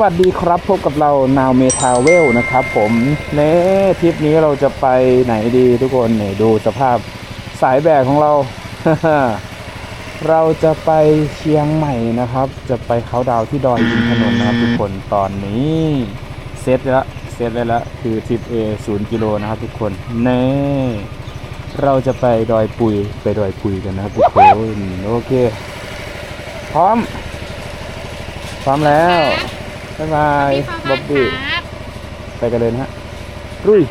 สวัสดีครับพบกับเรานาวเมทาเวลนะครับ ผมเน่ทริปนี้เราจะไปไหนดีทุกคนเนี่ยดูสภาพสายแบกของเรา เราจะไปเชียงใหม่นะครับ จะไปเขาดาวที่ดอยอินทนนท์นะครับทุกคนตอนนี้เซตแล้วเซตไว้แล้วคือทริป A 0กิโลนะครับทุกคนเน่เราจะไปดอยปุยไปดอยปุยกันนะครับทุกคนโอเค พร้อม พร้อมแล้ว บ๊ายบายบ๊อบบี้ครับไปกันเลยนะฮะรุย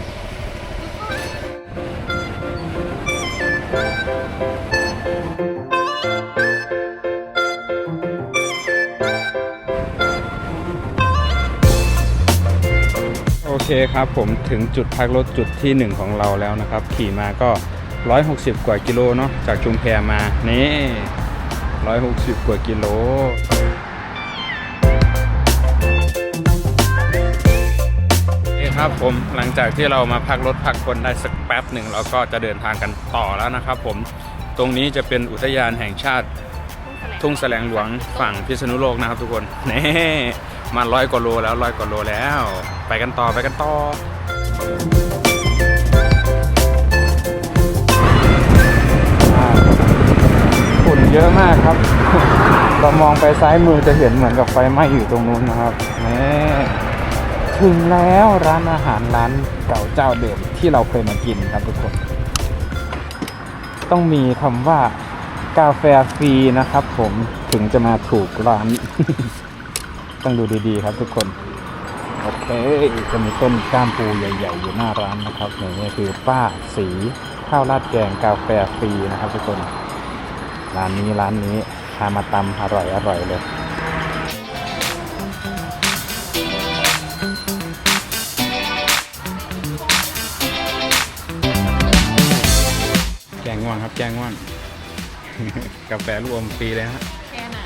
โอเคครับผมถึงจุดพักรถจุดที่หนึ่งของเราแล้วนะครับ ขี่มาก็ 160 กว่ากิโลเนาะจากชุมแพมานี่ 160 กว่ากิโล ครับผมหลังจากที่เรามาพักรถพักคนได้สักแป๊บหนึ่งเราก็จะเดินทางกันต่อแล้วนะครับผมตรงนี้จะเป็นอุทยานแห่งชาติทุ่งแสลงหลวงฝั่งพิษณุโลกนะครับทุกคนนี่มาร้อยกว่าโลแล้วร้อยกว่าโลแล้ว ไปกันต่อไปกันต่อฝุ่นเยอะมากครับเรามองไปซ้ายมือจะเห็นเหมือนกับไฟไหม้อยู่ตรงนู้นนะครับนี่ ถึงแล้วร้านอาหารร้านเก่าเจ้าเดิมที่เราเคยมากินครับทุกคน ต้องมีคำว่ากาแฟฟรีนะครับ ผมถึงจะมาถูกร้าน ต้องดูดีๆ ครับทุกคน โอเคจะมีต้นก้ามปูใหญ่ ๆ อยู่หน้าร้านนะครับนี่คือป้าสีข้าวราดแกงกาแฟฟรีนะครับทุกคน ร้านนี้ร้านนี้พามาตำอร่อยอร่อยเลย กาแฟลูกอมฟรีเลยฮะแค่น่ะ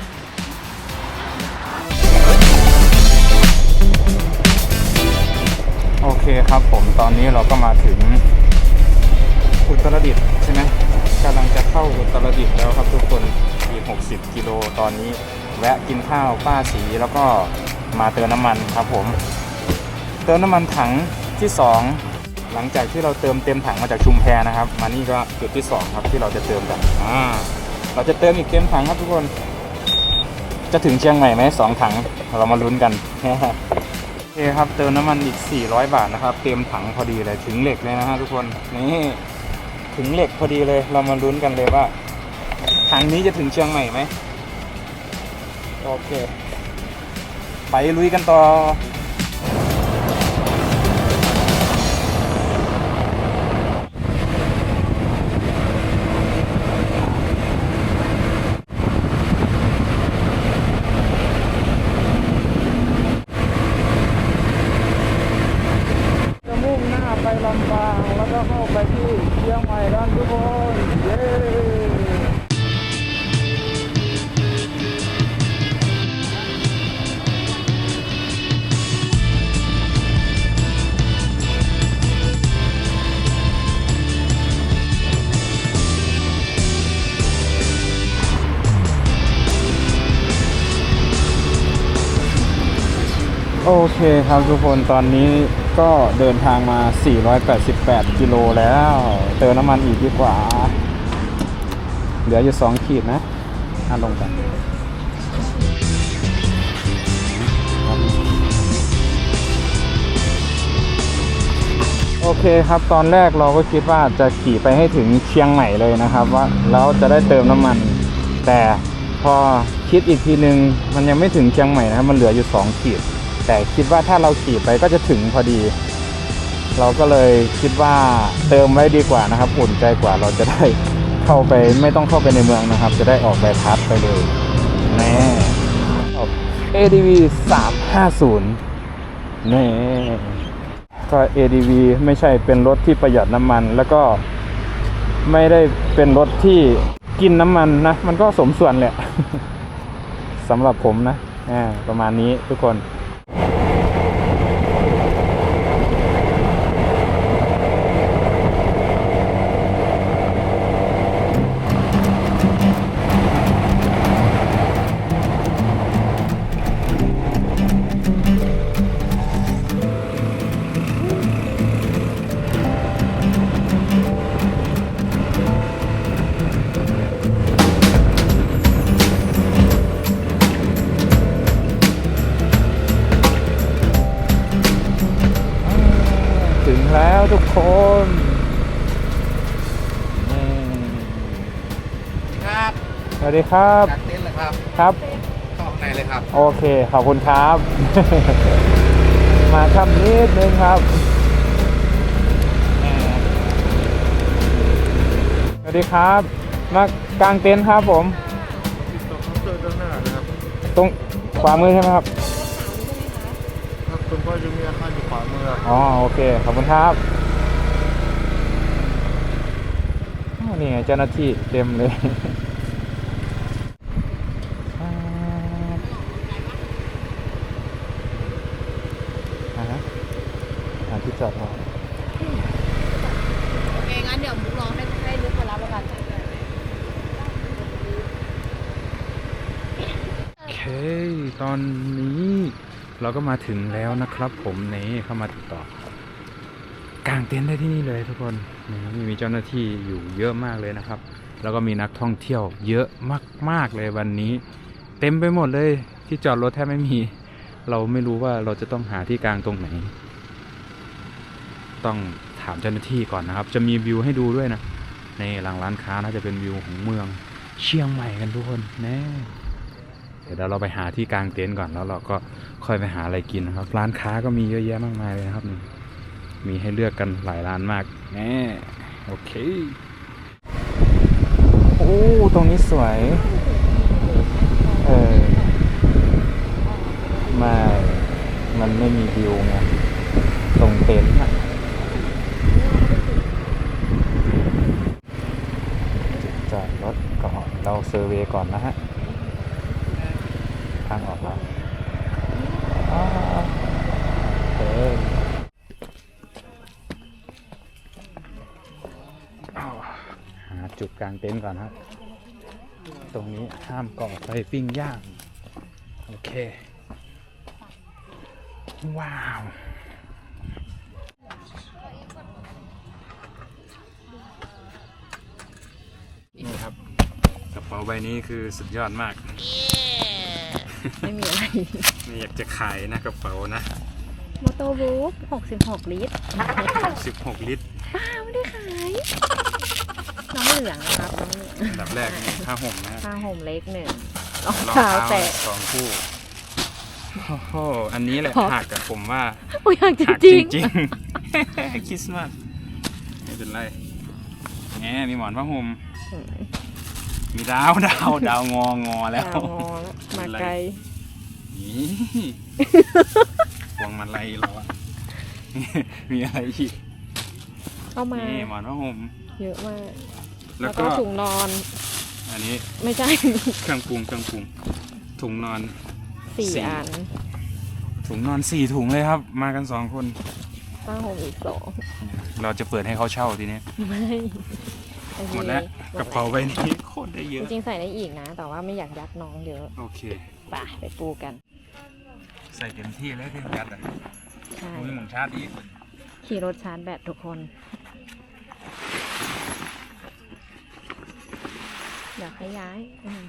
โอเคครับผมตอนนี้เราก็มาถึงอุตรดิตถ์ใช่ไหมกำลังจะเข้าอุตรดิตถ์แล้วครับทุกคนอีก60 กิโลตอนนี้ แวะกินข้าวป้าสีแล้วก็มาเติมน้ำมันครับผม เติมน้ำมันถังที่ 2 หลังจากที่เราเติมเต็มถังมาจากชุมแพนะครับ มานี่ก็จุดที่ 2 ครับที่เราจะเติมกันอ่า เราจะเติมอีกเต็มถังครับทุกคน จะถึงเชียงใหม่ไหมสองถัง เรามาลุ้นกันโอเคครับเติมน้ำมันอีก 400 บาทนะครับ เต็มถังพอดีเลยถึงเหล็กเลยนะฮะทุกคนนี่ถึงเหล็กพอดีเลย เรามาลุ้นกันเลยว่า ถังนี้จะถึงเชียงใหม่ไหมโอเค ไปลุยกันต่อ ครับทุกคนตอนนี้ก็เดินทางมา 488 กิโลแล้ว เติมน้ำมันอีกดีกว่า เหลืออยู่ 2 ขีดนะอะลงกันโอเคครับตอนแรกเราก็คิดว่าจะขี่ไปให้ถึงเชียงใหม่เลยนะครับ ว่าแล้วจะได้เติมน้ำมัน แต่พอคิดอีกทีนึง มันยังไม่ถึงเชียงใหม่นะครับ มันเหลืออยู่ 2 ขีด แต่คิดว่าถ้าเราขี่ไปก็จะถึงพอดี เราก็เลยคิดว่าเติมไว้ดีกว่านะครับอุ่นใจกว่าเราจะได้เข้าไปไม่ต้องเข้าไปในเมืองนะครับ จะได้ออกใบพัดไปเลยแน่ ADV 350แน่ก็ ADV ไม่ใช่เป็นรถที่ประหยัดน้ำมัน แล้วก็ไม่ได้เป็นรถที่กินน้ำมันนะ มันก็สมส่วนแหละสำหรับผมนะประมาณนี้ทุกคน สวัสดีครับจากเต็นท์เลยครับครับเข้าข้างในเลยครับ โอเคขอบคุณครับ มาครับนิดนึงครับเอ่อสวัสดีครับ มากางเต็นท์ครับผมติดต่อเคาน์เตอร์ด้านหน้านะครับตรงขวามือใช่ไหมครับครับคุณพ่อจะมีอาคารอยู่ขวามืออ๋อโอเคขอบคุณครับอ้าวนี่ไงเจ้าหน้าที่เต็มเลย อ่าฮะหาที่จอดรอ โอเค งั้นเดี๋ยวมุกรอให้ให้ลุกมารับแล้วกัน โอเค ตอนนี้เราก็มาถึงแล้วนะครับ ผมนี่เข้ามาติดต่อกางเต็นท์ได้ที่นี่เลยทุกคนนี่มีเจ้าหน้าที่อยู่เยอะมากเลยนะครับ แล้วก็มีนักท่องเที่ยวเยอะมาก ๆเลยวันนี้ เต็มไปหมดเลยที่จอดรถแทบไม่มี เราไม่รู้ว่าเราจะต้องหาที่กลางตรงไหน ต้องถามเจ้าหน้าที่ก่อนนะครับ จะมีวิวให้ดูด้วยนะในหลังร้านค้าน่าจะเป็นวิวของเมือง เชียงใหม่กันทุกคนแน่ ดี๋ยวเราไปหาที่กลางเต็นท์ก่อนแล้วเราก็ค่อยไปหาอะไรกินนะครับ ร้านค้าก็มีเยอะแยะมากมายเลยนะครับนี่มีให้เลือกกันหลายร้านมากแน่โอเค โอ้ ตรงนี้สวย เออไม่มันไม่มีวิวไงตรงเต็นท์อะจุดจอดรถก่อน เราเซอร์เวย์ก่อนนะฮะทางออกแล้วอ่าโออหาจุดกลางเต็นท์ก่อนครับ ตรงนี้ห้ามก่อไฟปิ้งย่าง โอเค ว้าวนี่ครับกระเป๋าใบนี้คือสุดยอดมาก ไม่มีอะไรไม่อยากจะขายนะกระเป๋านะมอเตอร์บุ๊ก66 ลิตร16 ลิตรป้าไม่ได้ขาย น้องเหลืองนะครับน้องเหลืองอันดับแรกมีผ้าห่มนะผ้าห่มเล็กหนึ่งรองรองเท้าเท้าแตะสองคู่โอ้โหอันนี้แหละขอบหักกับผมว่าโอ้ยอยากจหักริจงริงๆคริสต์มาสไม่เป็นไรแหมมีหมอนผ้าห่มๆอืมมีดาวดาวดาวงองอแล้ว ดาวงอแล้วมา ไกลนี่พวงมาลัยเหรอมีอะไรอีกเอามานี่หมอนผ้าห่มเยอะมาก แล้แล้ววก็ก็ถุงนอน อันนี้ไม่ใช่ เครื่องปรุงเครื่องปรุงถุงนอน สี่สี่ อันถุงนอนสี่ถุงเลยครับ มากันสองคน ผ้าห่มอีกสองเราจะเปิดให้เขาเช่าทีนี้ ไม่โอเคหมดแล้วกระเป๋าใบนี้ โคตรได้เยจอะริงๆใส่ได้อีกนะ แต่ว่าไม่อยากยัดน้องเยอะโอเค ไปไปปูกัน ใส่เต็มที่เลยที่ยัดอะใช่มีหมุนชาร์จอีกขี่รถชาร์จแบตทุกคน อยากให้ย้ายอืม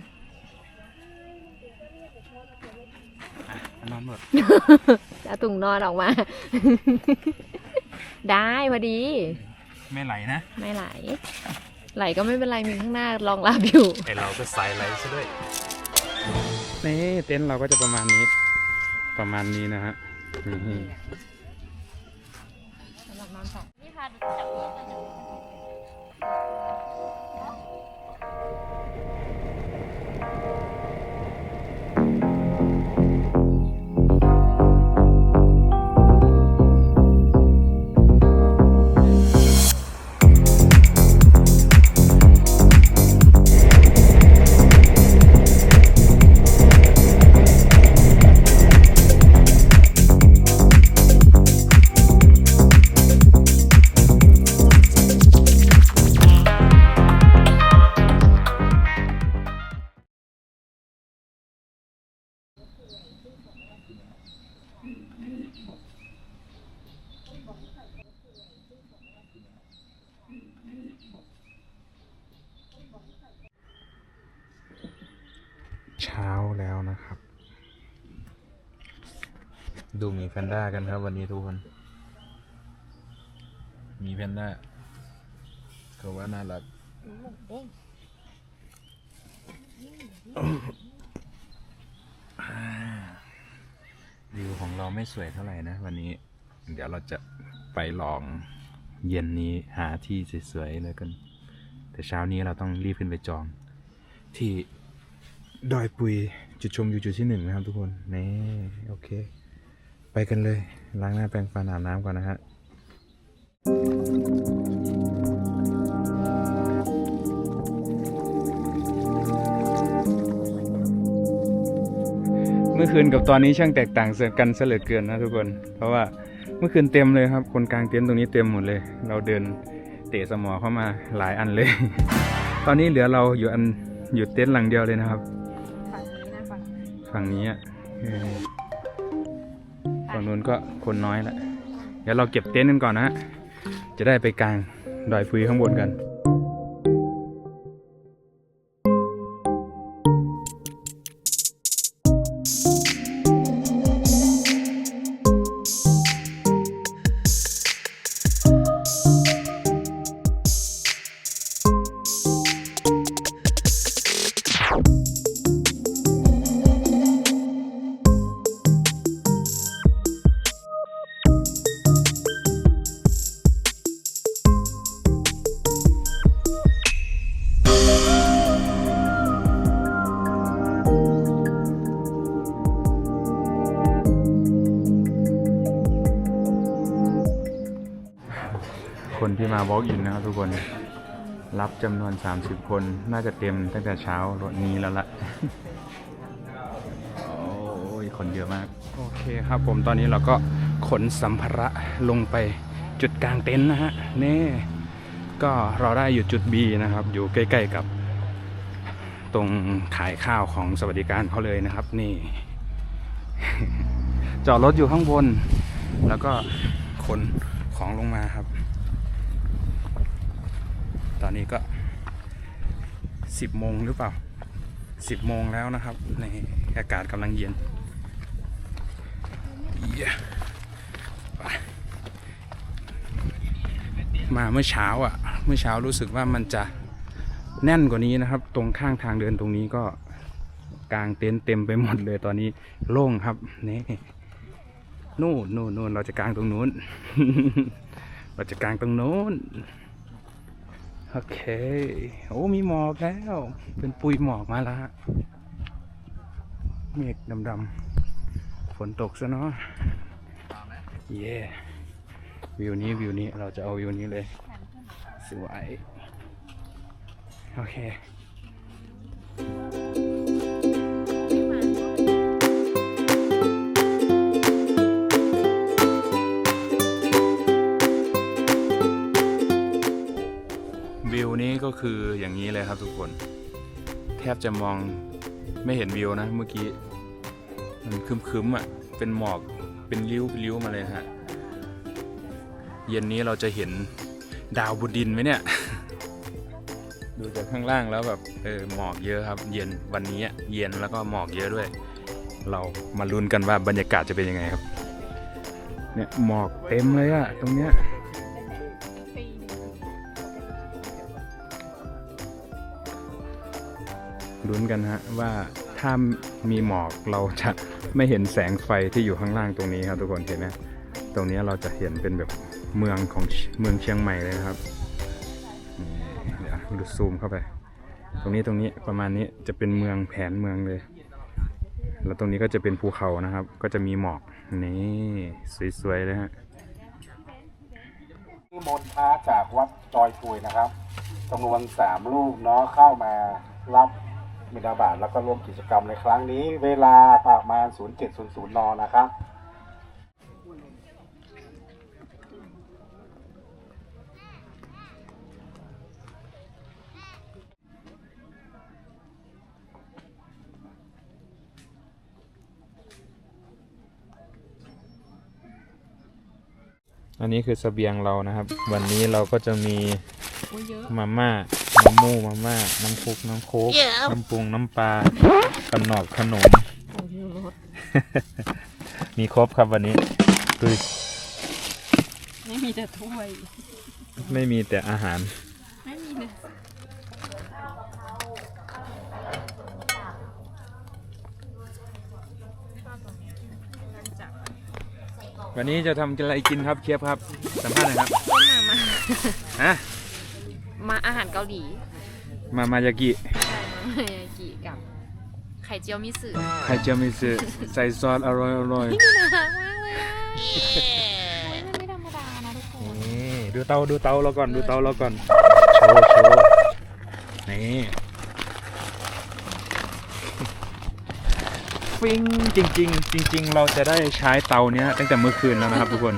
อะนอนหมดจะเอาถุงนอนออกมา ได้พอดี ไม่ไหลนะ ไม่ไหล ไหลก็ไม่เป็นไรมีข้างหน้ารองรับอยู่ ไอเราก็ใส่ไหลซะด้วยนี่เต็นท์เราก็จะประมาณนี้ ประมาณนี้นะฮะนี่ นด้ากันครับ วันนี้ทุกคน มีแพนด้าก็ว่าน่ารักหมูเด้งวิวของเราไม่สวยเท่าไหร่นะ วันนี้ เดี๋ยวเราจะไปลองเย็นนี้หาที่สวยๆเลยกัน แต่เช้านี้เราต้องรีบขึ้นไปจอง ที่ดอยปุยจุดชมอยู่จุดที่หนึ่งนะครับทุกคน นี่ โอเค ไปกันเลย ล้างหน้าแปรงฟันอาบน้ำก่อนนะฮะเมื่อคืนกับตอนนี้ช่างแตกต่างกันเสยเหลือเกินนะทุกคน เพราะว่าเมื่อคืนเต็มเลยครับ คนกลางเต็นท์ตรงนี้เต็มหมดเลย เราเดินเตะสมอเข้ามาหลายอันเลย ตอนนี้เหลือเราอยู่อันอยู่เต็นท์หลังเดียวเลยนะครับ ฝั่งนี้นะฝั่งฝั่งนี้อะเออฝั่ง นู้นก็คนน้อยละเดี๋ยวเราเก็บเต็นท์กันก่อนนะฮะจะได้ไปกลางดอยฟุยข้างบนกัน รับจำนวน30 คน น่าจะเต็มตั้งแต่เช้ารถนี้แล้วละโอ้ยคนเยอะมาก โอเคครับผมตอนนี้เราก็ขนสัมภาระลงไปจุดกลางเต็นท์นะฮะ นี่ ก็เราได้อยู่จุด B นะครับ อยู่ใกล้ๆกับ ตรงขายข้าวของสวัสดิการเขาเลยนะครับ นี่ จอดรถอยู่ข้างบน แล้วก็ขนของลงมาครับ ตอนนี้ก็ สิบโมงหรือเปล่าสิบโมงแล้วนะครับ ในอากาศกำลังเย็นมาเมื่อเช้าอะ เมื่อเช้ารู้สึกว่ามันจะแน่นกว่านี้นะครับ ตรงข้างทางเดินตรงนี้ก็กางเต็นท์เต็มไปหมดเลยตอนนี้โล่งครับนี่นู่นนู่นนู่นเราจะกางตรงนู้น เราจะกางตรงนู้น โอเค โอ้มีหมอกแล้ว เป็นปุยหมอกมาแล้วฮะเมฆดำๆฝนตกซะเนาะเย่วิวนี้วิวนี้เราจะเอาวิวนี้เลย สวย โอเค ก็คืออย่างนี้เลยครับทุกคน แทบจะมองไม่เห็นวิวนะเมื่อกี้ มันคึมๆอะ เป็นหมอกเป็นริ้วริ้วมาเลยฮะ เย็นนี้เราจะเห็นดาวบุดินไหมเนี่ย ดูจากข้างล่างแล้วแบบเออหมอกเยอะครับ เย็นวันนี้เย็นแล้วก็หมอกเยอะด้วย เรามาลุ้นกันว่าบรรยากาศจะเป็นยังไงครับ เนี่ยหมอกเต็มเลยอะตรงเนี้ย ลุ้นกันฮะว่าถ้ามีหมอกเราจะไม่เห็นแสงไฟที่อยู่ข้างล่างตรงนี้ครับทุกคนเห็นไหมตรงนี้เราจะเห็นเป็นแบบเมืองของเมืองเชียงใหม่เลยนะครับเดี๋ยวดูซูมเข้าไป ตรงนี้ตรงนี้ประมาณนี้จะเป็นเมืองแผนเมืองเลย แล้วตรงนี้ก็จะเป็นภูเขานะครับ ก็จะมีหมอกนี่สวยๆเลยฮะนิมนต์พระจากวัดดอยปุยนะครับจำนวนสามรูปเนาะเข้ามารับ มินาบาตแล้วก็ร่วมกิจกรรมในครั้งนี้ เวลาประมาณ 0700 น นะครับอันนี้คือเสบียงเรานะครับ วันนี้เราก็จะมีอุ้ยเยอะมา ม่าน้ำมูมาม่า น้ำคุก น้ำโค้กน้ำปรุง น้ำปลาขนมขนมโอ้ยรถมีครบครับวันนี้คือไม่มีแต่ถ้วย ไม่มีแต่อาหาร ไม่มีเลยวันนี้จะทำอะไรกินครับเชฟครับ สัมภาษณ์หน่อยครับต้มมามาฮะ มาอาหารเกาหลีมามายากิใช่มายากิกับไข่เจียวมิสึไข่เจียวมิสึใส่ซอสอร่อยอร่อยน่ารักมากเลยอะมันไม่ธรรมดานะทุกคน นี่ดูเตาดูเตาเราก่อนดูเตาเราก่อนโชว์โชว์นี่ฟิงจริง ๆ จริง ๆ เราจะได้ใช้เตาเนี้ยตั้งแต่เมื่อคืนแล้วนะครับทุกคน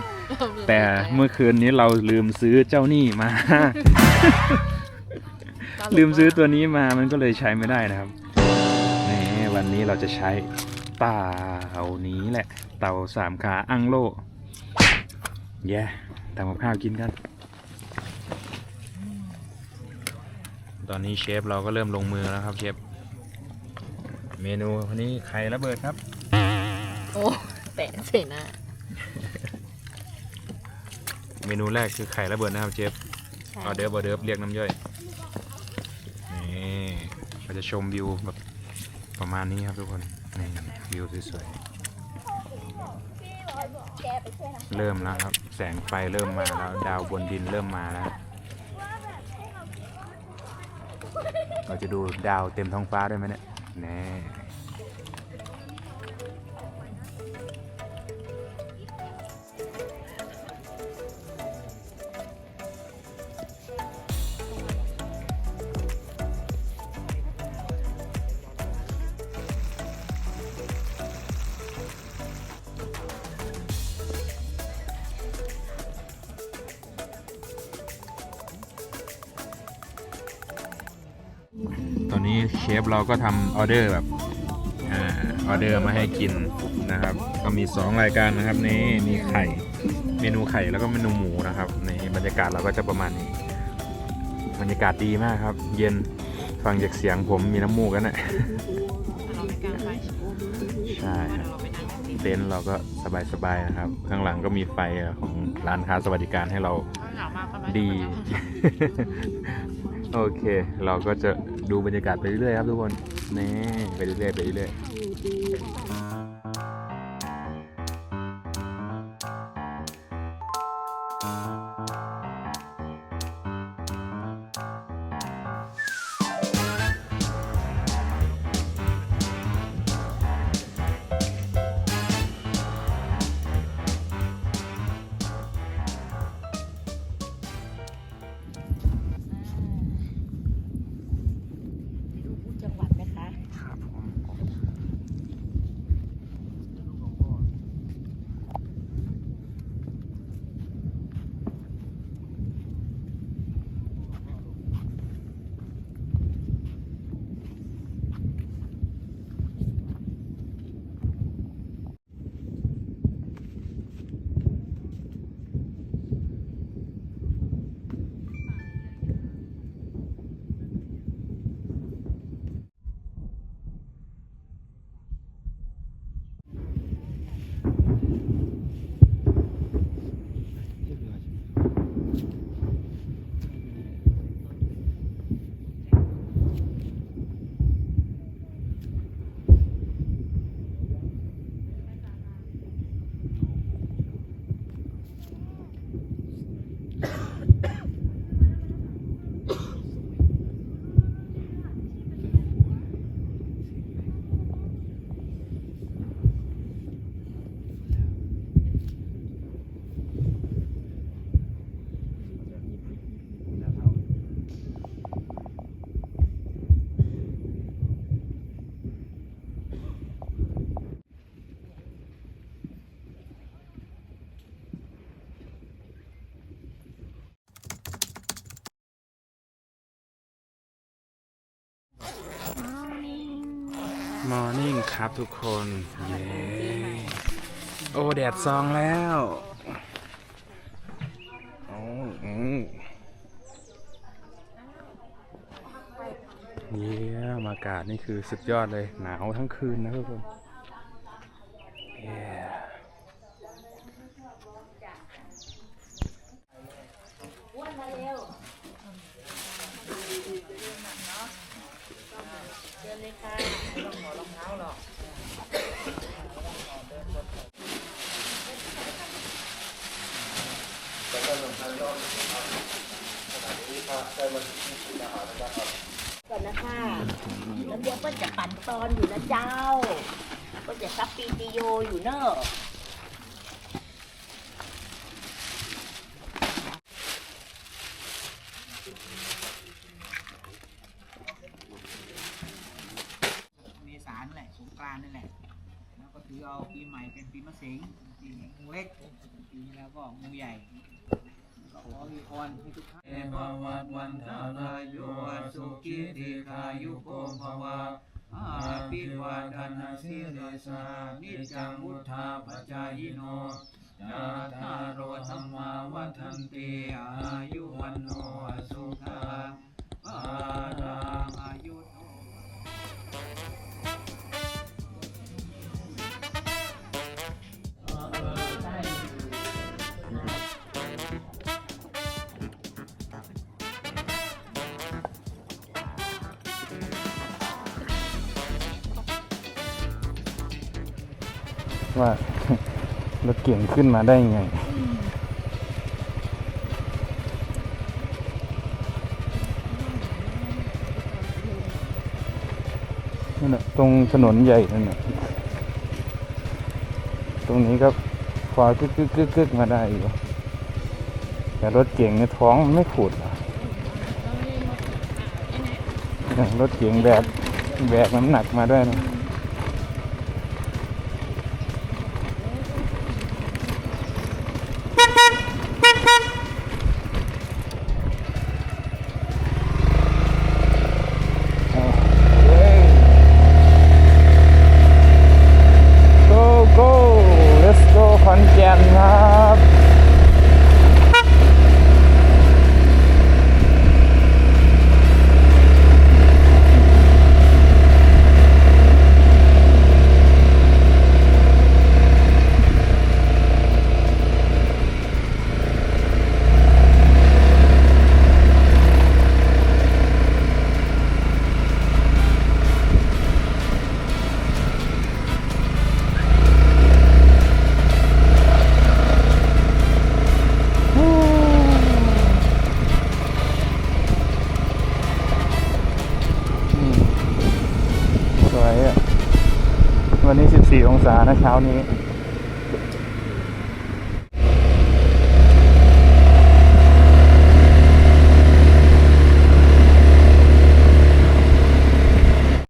แต่เมื่อคืนนี้เราลืมซื้อเจ้านี่มา ลืมซื้อตัวนี้มามันก็เลยใช้ไม่ได้นะครับนี่วันนี้เราจะใช้เตานี้แหละ เตาสามขาอังโลแย่ทำกับข้าวกินกัน ตอนนี้เชฟเราก็เริ่มลงมือแล้วครับเชฟ เมนูวันนี้ไข่ระเบิดครับ โอ้แตะเสนาเมนูแรกคือไข่ระเบิดนะครับเชฟ ออเดิร์ฟออเดิร์ฟเรียกน้ำย่อย นี่เราจะชมวิวแบบประมาณนี้ครับทุกคน นี่วิวสวยๆ เริ่มแล้วครับ แสงไฟเริ่มมาแล้ว ดาวบนดินเริ่มมาแล้ว เราจะดูดาวเต็มท้องฟ้าด้วยไหมเนี่ย แน่ อนนี้เชฟเราก็ทำออเดอร์แบบอ่าออเดอร์มาให้กินนะครับ ก็มี 2 รายการนะครับนี่มีไข่เมนูไข่แล้วก็เมนูหมูนะครับในบรรยากาศเราก็จะประมาณนี้บรรยากาศดีมากครับ เย็นฟังจากเสียงผมมีน้ำมูกกันนะเราไม่กล้าไปใช่ครับเราไปนั่งติดเต็นท์เราก็สบายๆนะครับ ข้างหลังก็มีไฟของร้านค้าสวัสดิการให้เราเหงามากประมาณดี โอเค เราก็จะ ดูบรรยากาศไปเรื่อยๆครับทุกคนนี่ไปเรื่อยๆไปเรื่อยๆ ทุกคนเย้โอ้แดดซองแล้วโอ้เยี่ยมอากาศนี่คือสุดยอดเลย หนาวทั้งคืนนะทุกคนเย้ ญเลยค่ะไม่ต้องขอรองเท้าหรอกเดินบนก่อนนะคะแล้วเดี๋ยวเปิ้ลจะปั่นตอนอยู่นะเจ้าเปิ้ลจะซับปีติโยอยู่เนอะ เมษานั่นแหละสงกรานต์นั่นแหละ แล้วก็ถือเอาปีใหม่เป็นปีมะเสิงปีงูเล็กปีแล้วก็งูใหญ่ก็ขอวีพรให้ทุกท่านเอภวัตวันทารายโยสุกิติขายุโกภวะอาภิวาทนาสิริสานิจังวุธาปจายโนยาธาโรธรรมาวัฒนติอายุวันโนสุขังปารังอายุ ว่ารถเก่งขึ้นมาได้ไงนั่นน่ะตรงถนนใหญ่นั่นน่ะตรงนี้ก็พอกึกกึกกึกกึกมาได้อยู่แต่รถเก่งในยท้องมันไม่ขุดอะเนี่ยรถเก่งแบกแบกน้ำหนักมาด้วยนะ นะเช้านี้